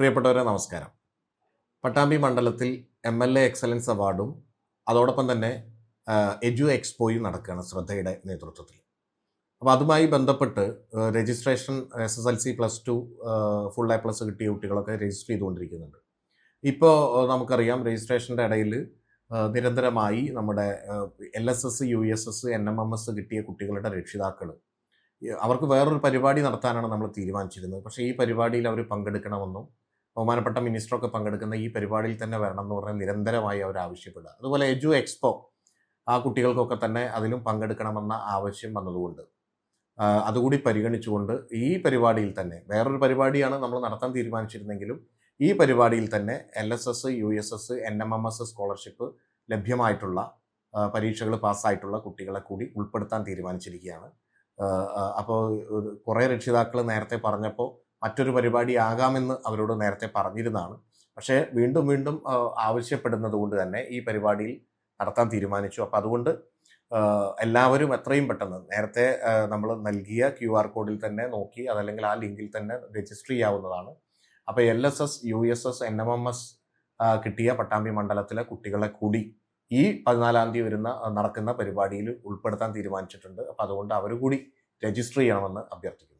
പ്രിയപ്പെട്ടവരെ നമസ്കാരം. പട്ടാമ്പി മണ്ഡലത്തിൽ എം എൽ എ എക്സലൻസ് അവാർഡും അതോടൊപ്പം തന്നെ എജു എക്സ്പോയും നടക്കുകയാണ് ശ്രദ്ധയുടെ നേതൃത്വത്തിൽ. അപ്പോൾ അതുമായി ബന്ധപ്പെട്ട് registration S S L C plus two full A plus കിട്ടിയ കുട്ടികളൊക്കെ രജിസ്റ്റർ ചെയ്തുകൊണ്ടിരിക്കുന്നുണ്ട്. ഇപ്പോൾ നമുക്കറിയാം രജിസ്ട്രേഷന്റെ ഇടയിൽ നിരന്തരമായി നമ്മുടെ L S S U S S N M M S കിട്ടിയ കുട്ടികളുടെ രക്ഷിതാക്കൾ അവർക്ക് വേറൊരു പരിപാടി നടത്താനാണ് നമ്മൾ തീരുമാനിച്ചിരുന്നത്. പക്ഷേ ഈ പരിപാടിയിൽ അവർ പങ്കെടുക്കണമെന്നും ബഹുമാനപ്പെട്ട മിനിസ്റ്ററൊക്കെ പങ്കെടുക്കുന്ന ഈ പരിപാടിയിൽ തന്നെ വരണം എന്ന് പറഞ്ഞ് നിരന്തരമായി അവർ ആവശ്യപ്പെടുക. അതുപോലെ എജു എക്സ്പോ ആ കുട്ടികൾക്കൊക്കെ തന്നെ അതിലും പങ്കെടുക്കണമെന്ന ആവശ്യം വന്നതുകൊണ്ട്. അതുകൂടി പരിഗണിച്ചുകൊണ്ട് ഈ പരിപാടിയിൽ തന്നെ വേറൊരു പരിപാടിയാണ് നമ്മൾ നടത്താൻ തീരുമാനിച്ചിരുന്നെങ്കിലും ഈ പരിപാടിയിൽ തന്നെ L S S U S S N M M S scholarship ലഭ്യമായിട്ടുള്ള പരീക്ഷകൾ പാസ്സായിട്ടുള്ള കുട്ടികളെ കൂടി ഉൾപ്പെടുത്താൻ തീരുമാനിച്ചിരിക്കുകയാണ്. അപ്പോൾ കുറേ രക്ഷിതാക്കൾ നേരത്തെ പറഞ്ഞപ്പോൾ മറ്റൊരു പരിപാടി ആകാമെന്ന് അവരോട് നേരത്തെ പറഞ്ഞിരുന്നതാണ്. പക്ഷേ വീണ്ടും വീണ്ടും ആവശ്യപ്പെടുന്നത് കൊണ്ട് തന്നെ ഈ പരിപാടിയിൽ നടത്താൻ തീരുമാനിച്ചു. അപ്പോൾ അതുകൊണ്ട് എല്ലാവരും എത്രയും പെട്ടെന്ന് നേരത്തെ നമ്മൾ നൽകിയ ക്യു ആർ കോഡിൽ തന്നെ നോക്കി അതല്ലെങ്കിൽ ആ ലിങ്കിൽ തന്നെ രജിസ്റ്റർ ചെയ്യാവുന്നതാണ്. അപ്പോൾ L S S U S S N M M S കിട്ടിയ പട്ടാമ്പി മണ്ഡലത്തിലെ കുട്ടികളെ കൂടി ഈ പതിനാലാം തീയതി വരുന്ന നടക്കുന്ന പരിപാടിയിൽ ഉൾപ്പെടുത്താൻ തീരുമാനിച്ചിട്ടുണ്ട്. അപ്പോൾ അതുകൊണ്ട് അവർ കൂടി രജിസ്റ്റർ ചെയ്യണമെന്ന് അഭ്യർത്ഥിക്കുന്നു.